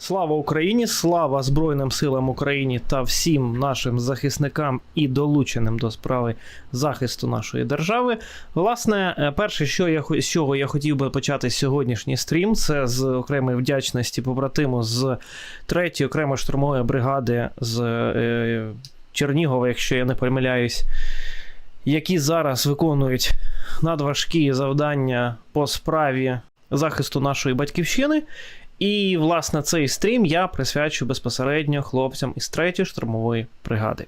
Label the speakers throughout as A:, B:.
A: Слава Україні! Слава Збройним силам України та всім нашим захисникам і долученим до справи захисту нашої держави. Власне, е, перше, що я з чого я хотів би почати сьогоднішній стрім, це з окремої вдячності побратиму з 3-ї окремої штурмової бригади з е, Чернігова, якщо я не помиляюсь, які зараз виконують надважкі завдання по справі захисту нашої батьківщини. І, власне, цей стрім я присвячу безпосередньо хлопцям із 3-ї штурмової бригади.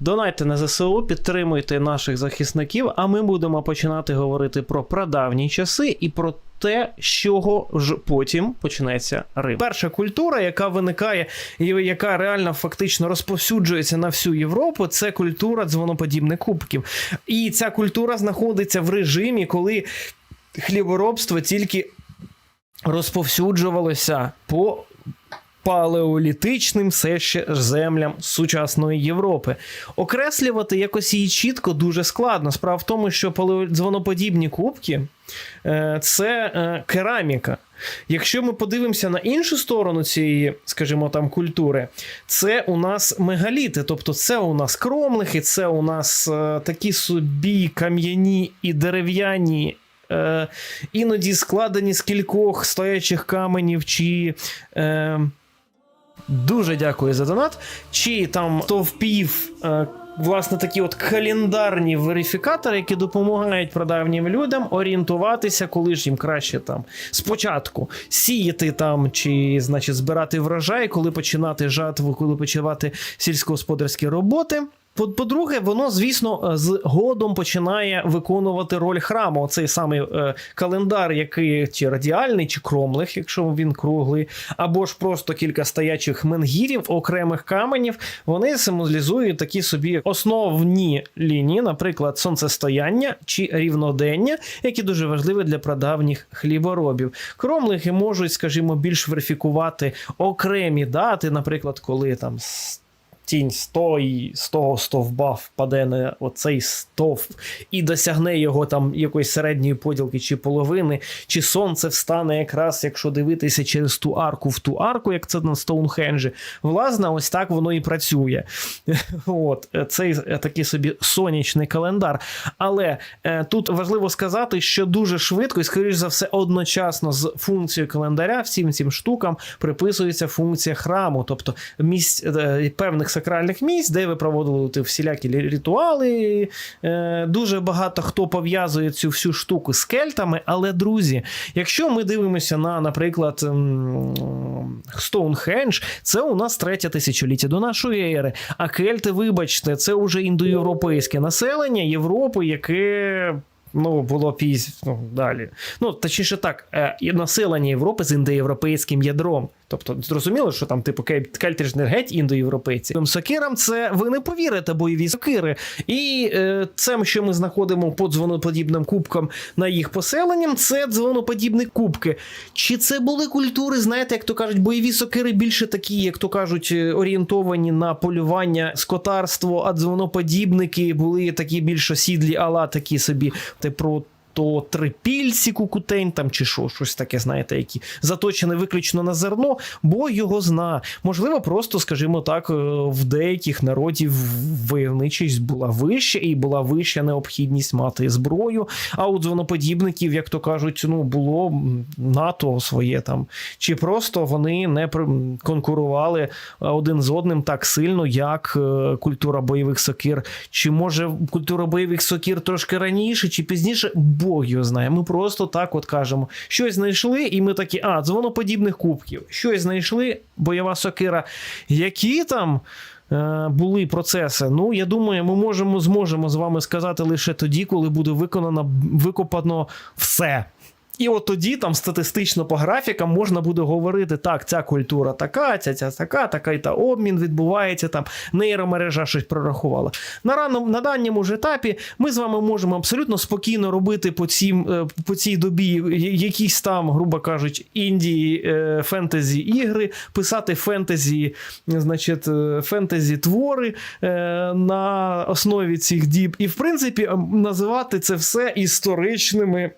A: Донайте на ЗСУ, підтримуйте наших захисників, а ми будемо починати говорити про прадавні часи і про те, з чого ж потім почнеться Рим. Перша культура, яка виникає і яка реально фактично розповсюджується на всю Європу, це культура дзвоноподібних кубків. І ця культура знаходиться в режимі, коли хліборобство тільки розповсюджувалося по палеолітичним все ще землям сучасної Європи. Окреслювати якось її чітко дуже складно. Справа в тому, що палеодзвоноподібні кубки е, це е, кераміка. Якщо ми подивимося на іншу сторону цієї, скажімо там, культури, це у нас мегаліти, тобто це у нас кромлихи, це у нас е, такі собі кам'яні і дерев'яні. Е, іноді складені з кількох стоячих каменів, чи е, дуже дякую за донат, чи там товпів. Е, Власне, такі от календарні верифікатори, які допомагають прадавнім людям орієнтуватися, коли ж їм краще там спочатку сіяти там чи, значить, збирати врожай, коли починати жатву, коли починати сільськогосподарські роботи. По- По-друге, воно, звісно, е, з годом починає виконувати роль храму. Цей самий е, календар, який чи радіальний, чи кромлих, якщо він круглий, або ж просто кілька стоячих менгірів, окремих каменів, вони символізують такі собі основні лінії, наприклад, сонцестояння чи рівнодення, які дуже важливі для прадавніх хліборобів. Кромлихи можуть, скажімо, більш верифікувати окремі дати, наприклад, коли там. Тінь з той, з того стовба впаде на оцей стовп і досягне його там якоїсь середньої поділки чи половини, чи сонце встане якраз, якщо дивитися через ту арку в ту арку, як це на Стоунхенджі. Власне, ось так воно і працює. От цей е, такий собі сонячний календар. Але е, тут важливо сказати, що дуже швидко і, скоріш за все, одночасно з функцією календаря всім цим штукам приписується функція храму, тобто місць е, певних сакральних місць, де ви проводили всілякі ритуали. Е, дуже багато хто пов'язує цю всю штуку з кельтами. Але, друзі, якщо ми дивимося на, наприклад, Стоунхендж, це у нас третє тисячоліття до нашої ери. А кельти, вибачте, це вже індоєвропейське населення Європи, яке. Ну, було пізно ну, далі. Ну, точніше так, е, населення Європи з індоєвропейським ядром. Тобто, зрозуміло, що там, типу, кель- кельти ж не геть індоєвропейці. Сокирам це ви не повірите, бойові сокири. І е, це, що ми знаходимо по дзвоноподібним кубкам на їх поселенням, це дзвоноподібні кубки. Чи це були культури, знаєте, як то кажуть, бойові сокири більше такі, як то кажуть, е, орієнтовані на полювання, скотарство, а дзвоноподібники були такі більш осідлі, ала такі собі, типу. То трипільці кукутень там чи що, щось таке, знаєте, які заточені виключно на зерно, бо його зна. Можливо, просто, скажімо так, е, в деяких народів войовничість була вища і була вища необхідність мати зброю. А у дзвоноподібників, як то кажуть, ну було НАТО своє там, чи просто вони не конкурували е, один з одним так сильно, як е, культура бойових сокир. Чи може культура бойових сокир трошки раніше чи пізніше? Бог його знає. Ми просто так от кажемо. Щось знайшли, і ми такі, а, дзвоноподібних кубків. Щось знайшли, бойова сокира. Які там. е, Були процеси. Ну, я думаю, ми можемо зможемо з вами сказати лише тоді, коли буде виконано викопано все. І от тоді там статистично по графікам можна буде говорити: так, ця культура така, ця ця така, такий та обмін відбувається, там нейромережа щось прорахувала. На раному на даному ж етапі ми з вами можемо абсолютно спокійно робити по цім, е, по цій добі якісь там, грубо кажучи, індії е, фентезі ігри, писати фентезі, значить, е, фентезі твори на основі цих діб, і в принципі називати це все історичними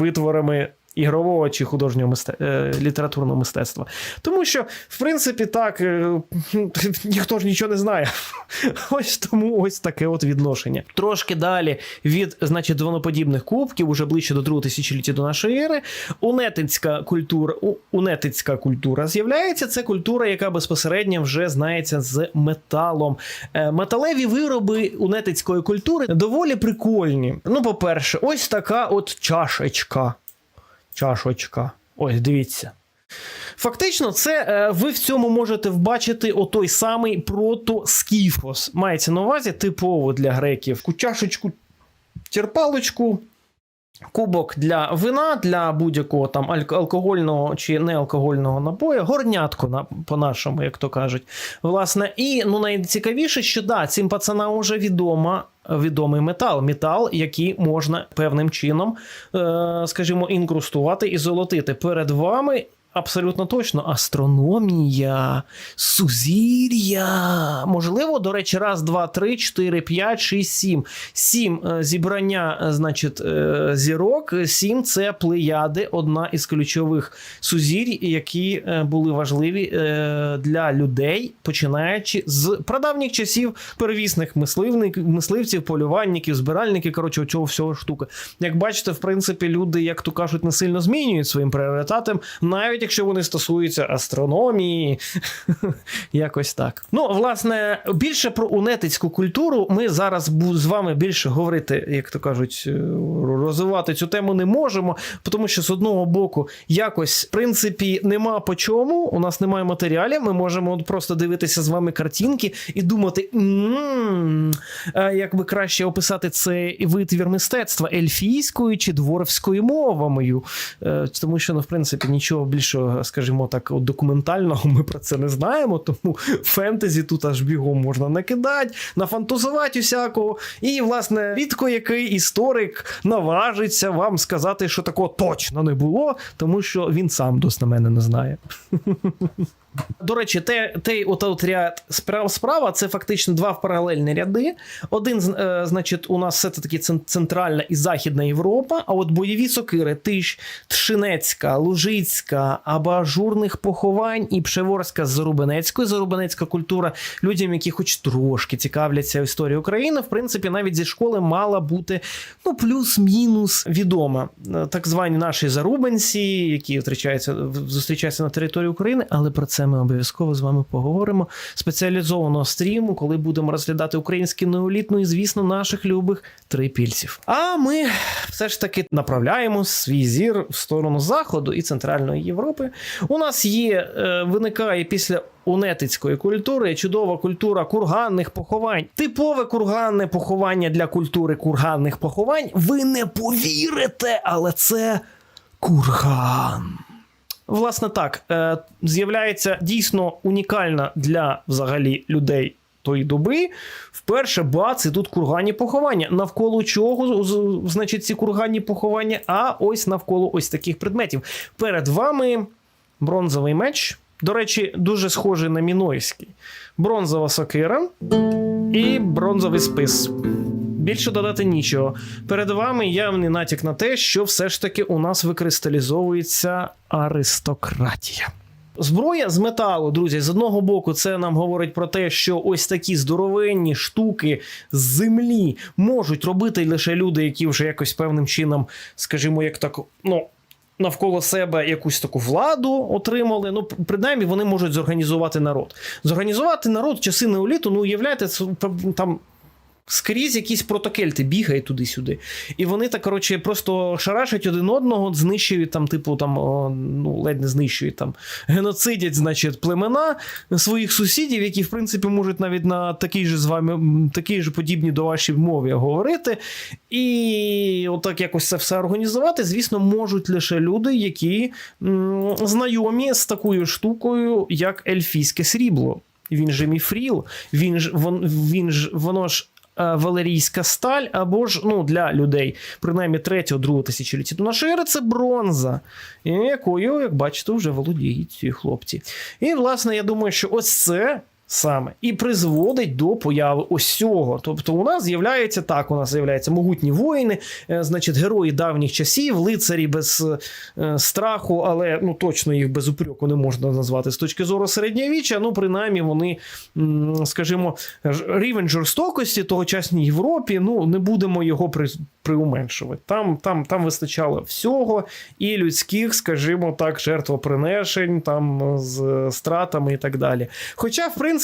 A: витворами Ігрового чи художнього мисте... е, літературного мистецтва. Тому що, в принципі, так, е, ніхто ж нічого не знає. Ось тому ось таке от відношення. Трошки далі від, значить, двоноподібних кубків, уже ближче до другого тисячоліття до нашої ери, унетицька культура, унетицька культура з'являється. Це культура, яка безпосередньо вже знається з металом. Е, Металеві вироби унетицької культури доволі прикольні. Ну, по-перше, ось така от чашечка. Чашочка. Ось, дивіться. Фактично, це е, ви в цьому можете вбачити отой самий протоскіфос. Мається на увазі типово для греків чашечку, терпалочку, кубок для вина, для будь-якого там алкогольного чи неалкогольного напою, горнятку на, по-нашому, як то кажуть. Власне, і ну найцікавіше, що да, цим пацанам вже відома. Відомий метал, метал, який можна певним чином, е, скажімо, інкрустувати і золотити. Перед вами абсолютно точно астрономія, сузір'я. Можливо, до речі, раз, два, три, чотири, п'ять, шість, сім. Сім е, зібрання, е, значить, е, зірок. Сім це плеяди, одна із ключових сузір'й, які були важливі для людей, починаючи з прадавніх часів первісних мисливців, полювальників, збиральників. Коротше, цього всього штуки. Як бачите, в принципі, люди, як то кажуть, не сильно змінюють своїм пріоритетом, навіть якщо вони стосуються астрономії. Якось так. Ну, власне, більше про унетицьку культуру ми зараз з вами більше говорити, як то кажуть, е, розвивати цю тему не можемо, тому що з одного боку, якось, в принципі, нема по чому, у нас немає матеріалів, ми можемо просто дивитися з вами картинки і думати, як би краще описати цей витвір мистецтва ельфійською чи дворфською мовами. Е, Тому що, ну, в принципі, нічого більшого, скажімо так, документального ми про це не знаємо. Тому фентезі тут аж бігом можна накидати, нафантазувати усякого. І, власне, рідко який історик наважиться вам сказати, що такого точно не було, тому що він сам досна на мене не знає. До речі, те, той от, от ряд справ справа це фактично два паралельні ряди. Один, е, значить, у нас все це таки центральна і західна Європа. А от бойові сокири, Тиш, Тшинецька, Лужицька, абажурних поховань і Пшеворська з Зарубинецької. Зарубинецька культура людям, які хоч трошки цікавляться історією України, в принципі, навіть зі школи мала бути ну плюс-мінус відома. Е, Так звані наші зарубинці, які втрачаються, в- зустрічаються на території України, але про це ми обов'язково з вами поговоримо. Спеціалізованого стріму, коли будемо розглядати український неоліт, ну і звісно, наших любих трипільців. А ми все ж таки направляємо свій зір в сторону Заходу і Центральної Європи. У нас є, е, виникає після унетицької культури чудова культура курганних поховань. Типове курганне поховання для культури курганних поховань. Ви не повірите, але це курган. Власне так, е, з'являється дійсно унікальна для взагалі людей тої доби. Вперше бац, і тут курганні поховання. Навколо чого значить ці курганні поховання? А ось навколо ось таких предметів. Перед вами бронзовий меч. До речі, дуже схожий на мінойський. Бронзова сокира і бронзовий спис. Більше додати нічого. Перед вами явний натяк на те, що все ж таки у нас викристалізовується аристократія. Зброя з металу, друзі, з одного боку, це нам говорить про те, що ось такі здоровенні штуки з землі можуть робити лише люди, які вже якось певним чином, скажімо, як так, ну. Навколо себе якусь таку владу отримали. Ну, принаймні, вони можуть зорганізувати народ. Зорганізувати народ часи неоліту, ну, уявляєте, там скрізь якісь протокельти бігають туди-сюди. І вони так, коротше, просто шарашать один одного, знищують там, типу, там, ну, ледь не знищують там, геноцидять, значить, племена своїх сусідів, які, в принципі, можуть навіть на такій же з вами, такій же подібні до вашій мові говорити. І отак якось це все організувати, звісно, можуть лише люди, які м, знайомі з такою штукою, як ельфійське срібло. Він же міфріл, він ж вон, він ж воно ж. Е, Валерійська сталь, або ж ну, для людей, принаймні 3-2 тисячоліття до нашої ери, це бронза, якою, як бачите, вже володіють ці хлопці. І, власне, я думаю, що ось це Саме і призводить до появи ось цього. Тобто, у нас з'являється так: у нас з'являються могутні воїни, е, значить, герої давніх часів, лицарі без е, страху, але ну точно їх без упрьоку не можна назвати з точки зору середньовіччя. Ну, принаймні, вони, скажімо, рівень жорстокості тогочасній Європі. Ну не будемо його при, приуменшувати. Там, там, там вистачало всього і людських, скажімо так, жертвоприношень, там з стратами і так далі. Хоча, в принципі,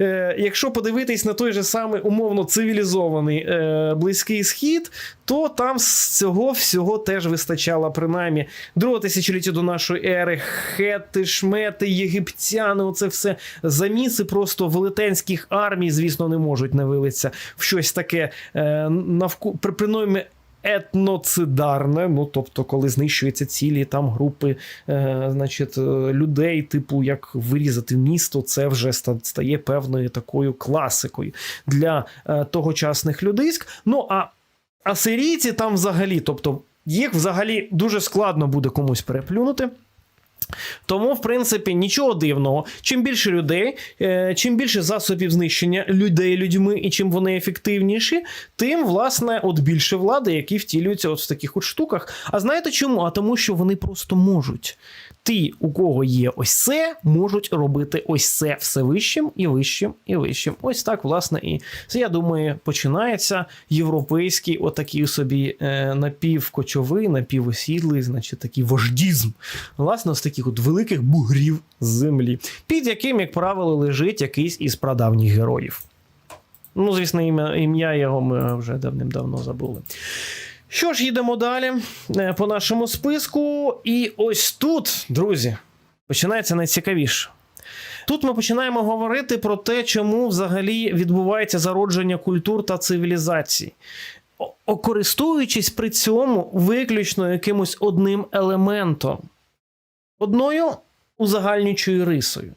A: е, якщо подивитись на той же самий умовно цивілізований е, Близький Схід, то там з цього всього теж вистачало принаймні. Другого тисячоліття до нашої ери, хети, шмети, єгиптяни, оце все заміси просто велетенських армій, звісно, не можуть не вилитися в щось таке е, навку, при, принаймні етноцидарне, ну тобто, коли знищуються цілі там групи, е, значить, е, людей, типу як вирізати місто, це вже стає певною такою класикою для е, тогочасних людиськ. Ну а асирійці там взагалі, тобто їх взагалі дуже складно буде комусь переплюнути. Тому, в принципі, нічого дивного. Чим більше людей, е, чим більше засобів знищення людей людьми, і чим вони ефективніші, тим, власне, от більше влади, які втілюються от в таких от штуках. А знаєте чому? А тому, що вони просто можуть. Ті, у кого є ось це, можуть робити ось це все вищим і вищим і вищим. Ось так, власне, і це, я думаю, починається європейський отакий собі е, напівкочовий, напівосідлий, значить, такий вождізм. Власне, з таких от великих бугрів землі, під яким, як правило, лежить якийсь із прадавніх героїв. Ну, звісно, ім'я, ім'я його ми вже давним-давно забули. Що ж, їдемо далі е, по нашому списку. І ось тут, друзі, починається найцікавіше. Тут ми починаємо говорити про те, чому взагалі відбувається зародження культур та цивілізацій, користуючись при цьому виключно якимось одним елементом, одною узагальнюючою рисою.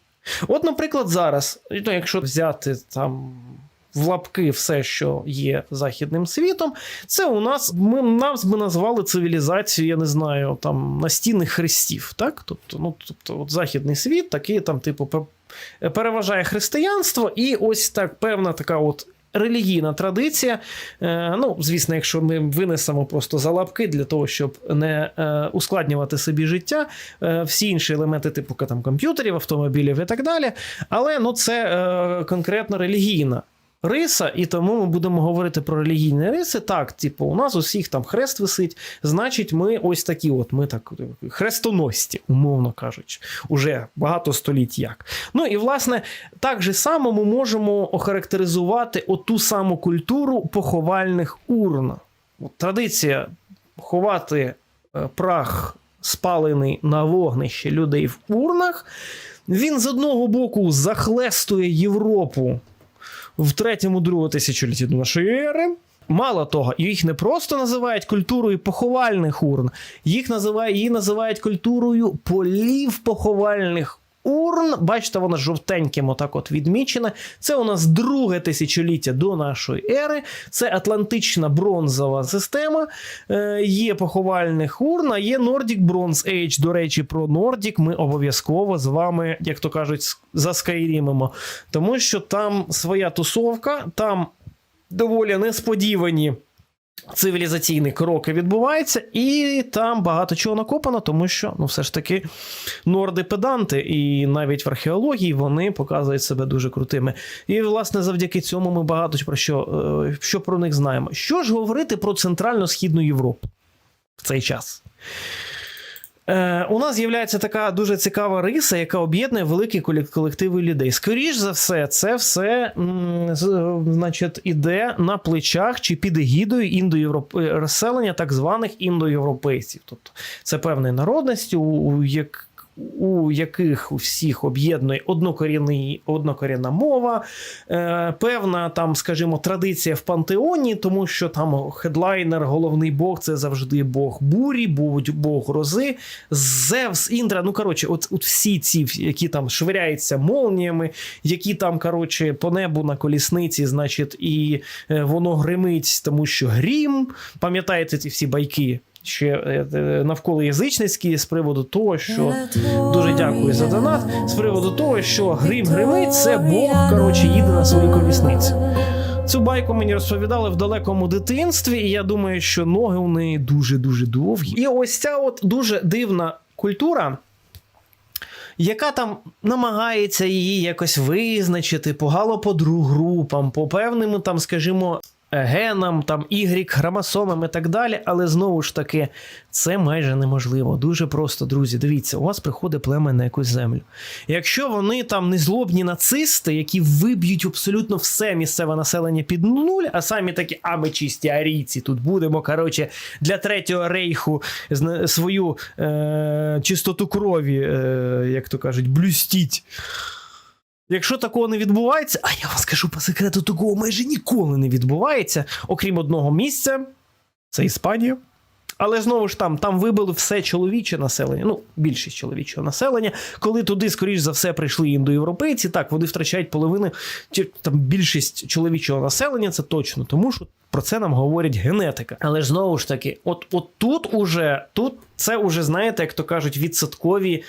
A: От, наприклад, зараз, ну, якщо взяти там в лапки все, що є західним світом, це у нас ми нас би назвали цивілізацією, я не знаю, там настінних хрестів. Так? Тобто, ну, тобто, от західний світ такий там, типу, переважає християнство, і ось так певна така от. Релігійна традиція. Е, ну, звісно, якщо ми винесемо просто за лапки для того, щоб не е, ускладнювати собі життя, е, всі інші елементи, типу там, комп'ютерів, автомобілів і так далі. Але ну, це конкретно релігійна риса, і тому ми будемо говорити про релігійні риси. Так, типу, у нас усіх там хрест висить, значить, ми ось такі, от ми так хрестоносці, умовно кажучи, уже багато століть як. Ну і власне, так же само ми можемо охарактеризувати оту саму культуру поховальних урн. Традиція ховати е, прах, спалений на вогнище людей в урнах. Він з одного боку захлестує Європу в третьому другому тисячолітті до нашої ери. Мало того, їх не просто називають культурою поховальних урн, їх називають, її називають культурою полів поховальних урн. Бачите, вона жовтеньким отак от відмічена. Це у нас друге тисячоліття до нашої ери. Це Атлантична бронзова система. Е, є поховальних урн, а є Nordic Bronze Age. До речі, про Nordic ми обов'язково з вами, як то кажуть, заскайрімимо. Тому що там своя тусовка, там доволі несподівані. Цивілізаційні кроки відбуваються, і там багато чого накопано, тому що ну, все ж таки норди педанти, і навіть в археології вони показують себе дуже крутими. І, власне, завдяки цьому ми багато про що, е, що про них знаємо. Що ж говорити про Центрально-Східну Європу в цей час? Е, у нас з'являється така дуже цікава риса, яка об'єднує великі колек- колективи людей. Скоріш за все, це все м, значить, іде на плечах чи під егідою індоєвроп... е, розселення так званих індоєвропейців. Тобто це певної народності, у, у, як... у яких у всіх об'єднує однокорінна мова, е, певна там, скажімо, традиція в пантеоні, тому що там хедлайнер, головний бог це завжди бог бурі, будь бог грози, Зевс, Індра. Ну коротше, от, от всі ці, які там швиряються молніями, які там, коротше, по небу на колісниці, значить, і е, воно гримить, тому що грім. Пам'ятаєте ці всі байки? Ще е, е, навколо язичницькі з приводу того, що дуже дякую за донат. З приводу того, що грім гримить, це Бог коротше їде на своїй колісниці. Цю байку мені розповідали в далекому дитинстві, і я думаю, що ноги у неї дуже дуже довгі. І ось ця от дуже дивна культура. Яка там намагається її якось визначити по галоподру-групам, по певним там, скажімо, генам, там Y, хромосомам і так далі. Але знову ж таки, це майже неможливо. Дуже просто, друзі. Дивіться, у вас приходить племе на якусь землю. Якщо вони там не злобні нацисти, які виб'ють абсолютно все місцеве населення під нуль, а самі такі, а ми чисті арійці, тут будемо, коротше, для третього рейху свою е- чистоту крові, е- як то кажуть, блюстіть. Якщо такого не відбувається, а я вам скажу по секрету, такого майже ніколи не відбувається, окрім одного місця, це Іспанія. Але знову ж там, там вибили все чоловіче населення, ну, більшість чоловічого населення. Коли туди, скоріш за все, прийшли індоєвропейці, так, вони втрачають половину, чи там більшість чоловічого населення, це точно, тому що про це нам говорить генетика. Але ж знову ж таки, от, от тут уже, тут це уже, знаєте, як то кажуть, відсоткові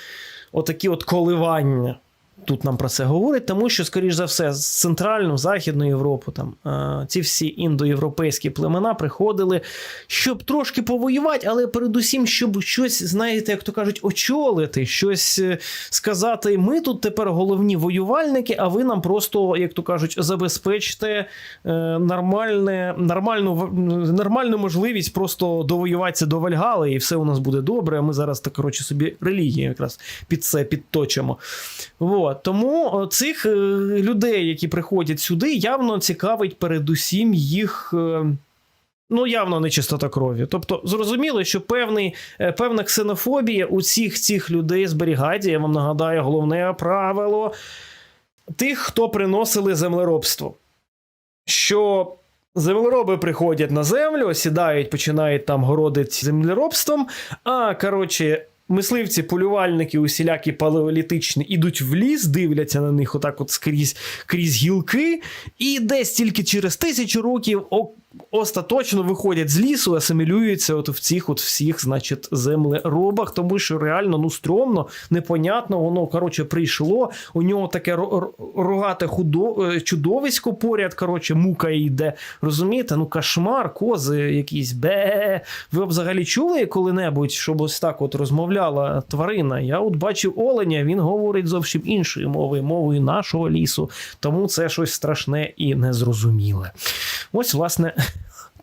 A: отакі от коливання. Тут нам про це говорять, тому що, скоріш за все, з центральну, західну Європу, там е, ці всі індоєвропейські племена приходили, щоб трошки повоювати, але передусім, щоб щось, знаєте, як то кажуть, очолити, щось е, сказати: ми тут тепер головні воювальники, а ви нам просто, як то кажуть, забезпечте е, нормальне, нормальну, нормальну можливість просто довоюватися до Вальгали, і все у нас буде добре. А ми зараз так коротше собі релігію якраз під це підточимо. Вот. Тому цих е, людей, які приходять сюди, явно цікавить передусім їх. е, Ну, явно не чистота крові. Тобто, зрозуміло, що певний, е, певна ксенофобія у всіх цих людей зберігається. Я вам нагадаю, головне правило тих, хто приносили землеробство. Що землероби приходять на землю, сідають, починають там городити землеробством, а коротше, мисливці, полювальники, усілякі палеолітичні, ідуть в ліс, дивляться на них отак от скрізь крізь гілки, і десь тільки через тисячу років о, остаточно виходять з лісу, асимілюються от в цих от всіх, значить, землеробах, тому що реально ну стрьомно, непонятно, воно коротше прийшло. У нього таке ро- ро- рогате худо, е, чудовисько поряд, коротше, мука йде. Розумієте? Ну, кошмар, кози якісь бе. Ви взагалі чули коли-небудь, щоб ось так от розмовляла тварина? Я от бачив оленя, він говорить зовсім іншою мовою, мовою нашого лісу, тому це щось страшне і незрозуміле. Ось, власне,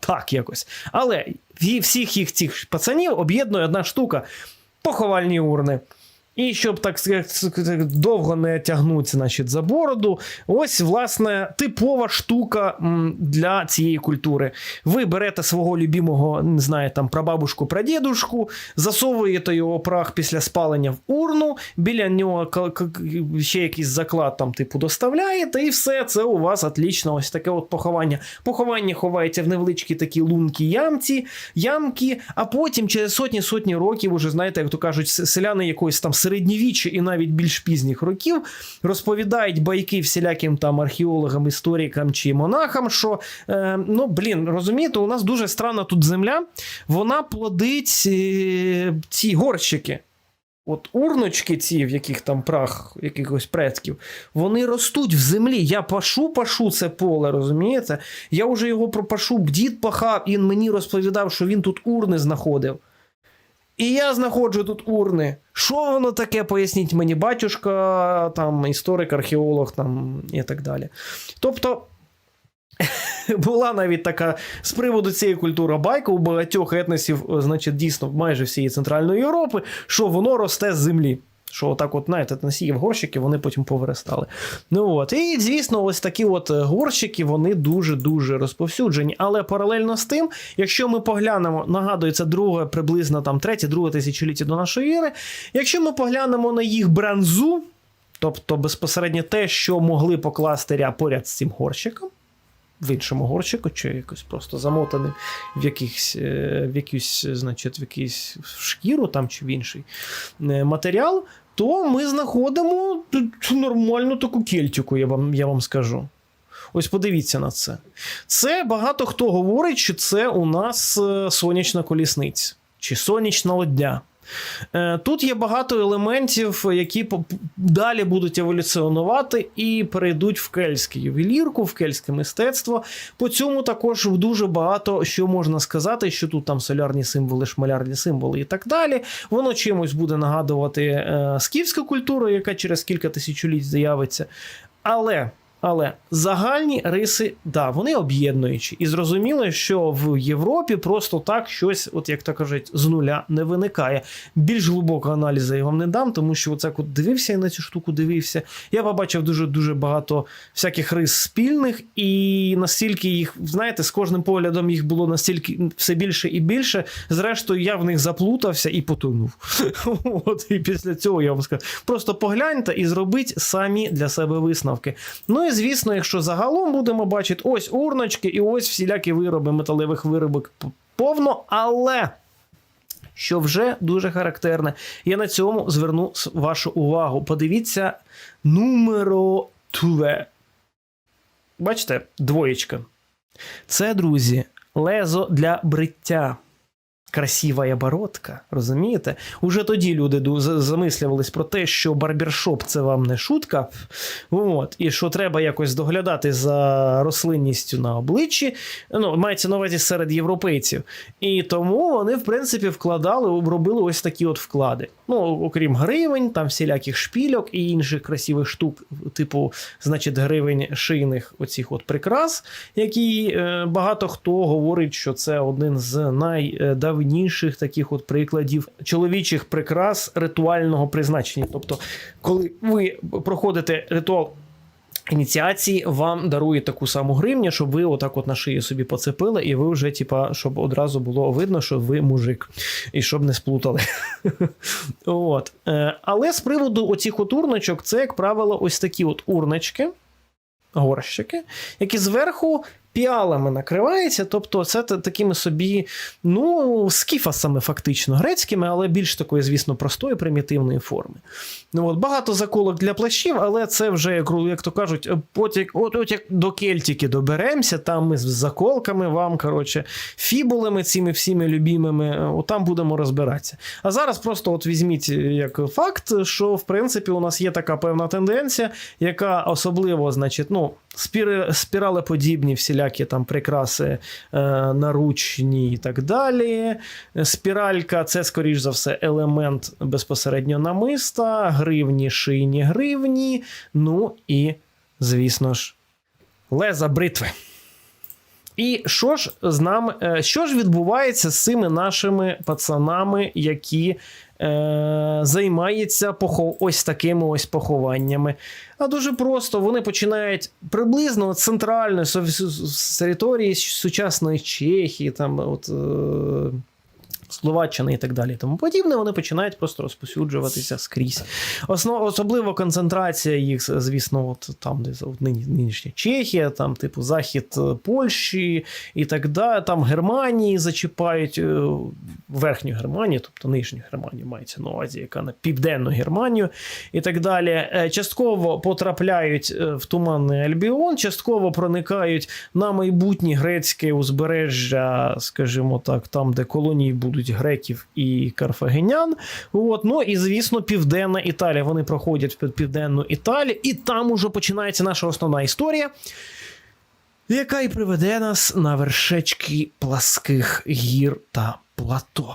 A: так якось. Але всіх їх цих пацанів об'єднує одна штука поховальні урни. І щоб так довго не тягнутися значить, за бороду, ось власне типова штука для цієї культури. Ви берете свого любимого, не знаю, там прабабушку, прадідушку, засовуєте його прах після спалення в урну, біля нього ще якийсь заклад там, типу, доставляєте, і все це у вас отлічно. Ось таке от поховання. Поховання ховається в невеличкі такі лунки ямці, ямки, а потім через сотні-сотні років, уже знаєте, як то кажуть, селяни якоїсь там середньовіччя і навіть більш пізніх років розповідають байки всіляким там археологам, історикам чи монахам, що е, ну блін, розумієте, у нас дуже странна тут земля, вона плодить е, ці горщики. От урночки ці, в яких там прах якихось предків, вони ростуть в землі. Я пашу, пашу це поле, розумієте? Я вже його пропашу, дід пахав, і він мені розповідав, що він тут урни знаходив. І я знаходжу тут урни. Що воно таке? Поясніть мені, батюшка, там, історик, археолог там, і так далі. Тобто. Була навіть така з приводу цієї культури байка у багатьох етносів, е, значить, дійсно, майже всієї Центральної Європи, що воно росте з землі. Що отак, от, знаєте, насіяв горщики, вони потім повиростали. Ну от. І, звісно, ось такі от е, горщики, вони дуже-дуже розповсюджені. Але паралельно з тим, якщо ми поглянемо, нагадую, це друге, приблизно там третє, друге тисячоліття до нашої ери. Якщо ми поглянемо на їх бранзу, тобто безпосередньо те, що могли покласти ря поряд з цим горщиком, в іншому горщику, чи якось просто замотаним в якихось, е, в якусь, значить, в якийсь шкіру там чи в інший е, матеріал, то ми знаходимо нормальну таку кельтику, я вам, я вам скажу. Ось подивіться на це. Це багато хто говорить, що це у нас е, сонячна колісниця. чи сонячна лоддя. Е, Тут є багато елементів, які далі будуть еволюціонувати і перейдуть в кельтську ювелірку, в кельтське мистецтво. По цьому також дуже багато що можна сказати, що тут там солярні символи, шмалярні символи і так далі. Воно чимось буде нагадувати е, скіфську культуру, яка через кілька тисячоліть з'явиться. Але. Але загальні риси, да, вони об'єднуючі. І зрозуміло, що в Європі просто так щось, от як то кажуть, з нуля не виникає. Більш глибокого аналізу я вам не дам, тому що оце от дивився я на цю штуку, дивився. Я побачив дуже дуже багато всяких рис спільних, і настільки їх, знаєте, з кожним поглядом їх було настільки все більше і більше. Зрештою, я в них заплутався і потонув. От і після цього я вам скажу. Просто погляньте і зробіть самі для себе висновки. Ну і звісно, якщо загалом будемо бачити ось урночки і ось всілякі вироби металевих виробок повно, але. Що вже дуже характерне, я на цьому зверну вашу увагу. Подивіться numero две. Бачите, двоєчка. Це, друзі, лезо для бриття. Красива бородка, розумієте? Уже тоді люди замислювались про те, що барбершоп це вам не шутка, от, і що треба якось доглядати за рослинністю на обличчі. Ну, мається на увазі серед європейців. І тому вони, в принципі, вкладали, робили ось такі от вклади. Ну, окрім гривень, там всіляких шпільок і інших красивих штук, типу, значить, гривень шийних оцих от прикрас, які е, багато хто говорить, що це один з найдавніших таких от прикладів чоловічих прикрас ритуального призначення. Тобто, коли ви проходите ритуал. Ініціації вам дарують таку саму гривню, щоб ви отак от на шиї собі поцепили, і ви вже, типа, щоб одразу було видно, що ви мужик, і щоб не сплутали. От. Е, Але з приводу оцих от урночок, це, як правило, ось такі от урночки, горщики, які зверху піалами накриваються. Тобто, це такими собі, ну, скіфасами, фактично, грецькими, але більш такої, звісно, простої, примітивної форми. Ну, от, багато заколок для плащів, але це вже, як, як то кажуть, от як, от, от як до Кельтики доберемося, там ми з заколками вам, коротше, фібулами цими всіми любімими, от там будемо розбиратися. А зараз просто от візьміть як факт, що в принципі у нас є така певна тенденція, яка особливо, значить, ну, спіри, спіралеподібні всілякі там прикраси е, наручні і так далі. Спіралька це, скоріш за все, елемент безпосередньо намиста, гривні, шийні гривні. Ну і, звісно ж, леза бритви. І що ж з нами, е, що ж відбувається з цими нашими пацанами, які е, займаються похов... ось такими ось похованнями? А дуже просто вони починають приблизно от центральної с- території сучасної Чехії, там от. Е, Словаччини і так далі, тому подібне, вони починають просто розповсюджуватися скрізь. Основ, особливо концентрація їх, звісно, от там, де от нині, нинішня Чехія, там, типу, захід е, Польщі і так далі. Там Германії зачіпають е, верхню Германію, тобто нижню Германію мається на увазі, яка на південну Германію і так далі. Е, Частково потрапляють в туманний Альбіон, частково проникають на майбутнє грецьке узбережжя, скажімо так, там, де колонії будуть греків і карфагенян. От, ну і звісно, південна Італія. Вони проходять в південну Італію, і там уже починається наша основна історія. Яка і приведе нас на вершечки пласких гір та плато.